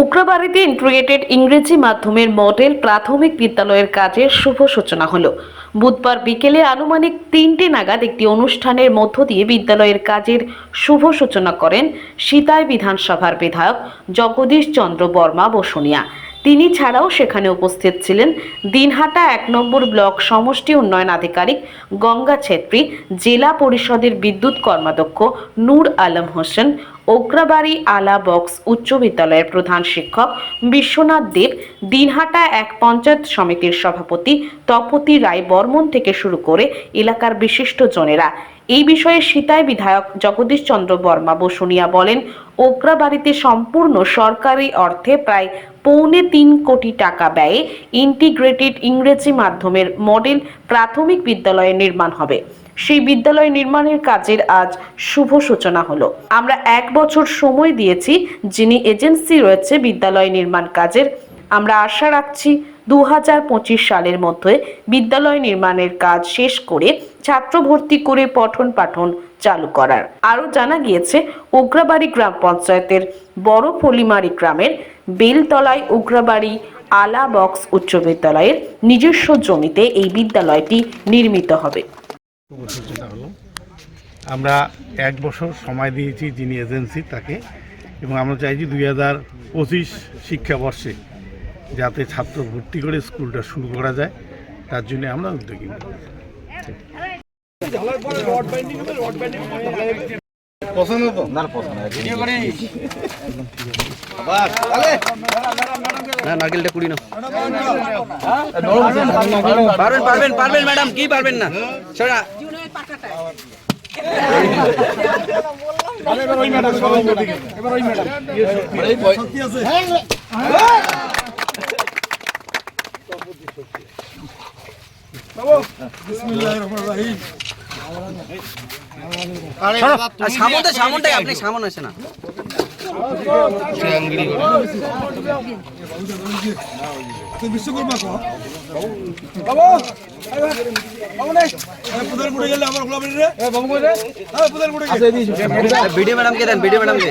উগ্রবাড়িতে integrated ইংরেজি মাধ্যমের model প্রাথমিক বিদ্যালয়ের কাজের শুভ সূচনা হলো। বুধবার বিকেলে আনুমানিক তিনটে নাগাদ একটি অনুষ্ঠানের মধ্য দিয়ে বিদ্যালয়ের কাজের শুভ সূচনা করেন সীতায় বিধানসভার বিধায়ক জগদীশ চন্দ্র বর্মা বসুনিয়া। তিনি ছাড়াও সেখানে উপস্থিত ছিলেন দিনহাটা এক নম্বর ব্লক সমষ্টি উন্নয়ন আধিকারিক গঙ্গা ছেত্রী, জেলা পরিষদের বিদ্যুৎ কর্মাধ্যক্ষ নূর আলম হোসেন ওগ্রাবাড়ি আলা বক্স উচ্চ বিদ্যালয়ের প্রধান শিক্ষক বিশ্বনাথ দেব, দিনহাটা এক পঞ্চায়েত সমিতির সভাপতি তপতি রায় বর্মন থেকে শুরু করে এলাকার বিশিষ্ট জনেরা। এই বিষয়ে সিতাই বিধায়ক জগদীশ চন্দ্র বর্মা বসুনিয়া বলেন ওগ্রাবাড়িতে সম্পূর্ণ সরকারি অর্থে প্রায় পৌনে তিন কোটি টাকা ব্যয়ে ইন্টিগ্রেটেড ইংরেজি মাধ্যমের মডেল প্রাথমিক বিদ্যালয়ের নির্মাণ হবে। সেই বিদ্যালয় নির্মাণের কাজের আজ শুভ সূচনা হলো। আমরা এক বছর সময় দিয়েছি, যিনি এজেন্সি রয়েছে বিদ্যালয় নির্মাণ কাজের। আমরা আশা রাখছি দু হাজার পঁচিশ সালের মধ্যে বিদ্যালয় নির্মাণের কাজ শেষ করে ছাত্র ভর্তি করে পঠন পাঠন চালু করার। আরও জানা গিয়েছে, উগ্রাবাড়ি গ্রাম পঞ্চায়েতের বড় ফলিমারি গ্রামের বেলতলায় উগ্রাবাড়ি আলা বক্স উচ্চ বিদ্যালয়ের নিজস্ব জমিতে এই বিদ্যালয়টি নির্মিত হবে। আমরা এক বছর সময় দিয়েছি যিনি এজেন্সি তাকে, এবং আমরা চাইছি দুই হাজার পঁচিশ শিক্ষাবর্ষে যাতে ছাত্র ভর্তি করে স্কুলটা শুরু করা যায়, তার জন্য আমরা উদ্যোগী। না নারকেলটা কুড়ি না পারবেন পারবেন পারবেন ম্যাডাম কি পারবেন না ছড়া সামনটা সামনটাই আপনি সামন আছে না। ভিডিও ম্যাডামকে দেন ভিডিও ম্যাডামকে।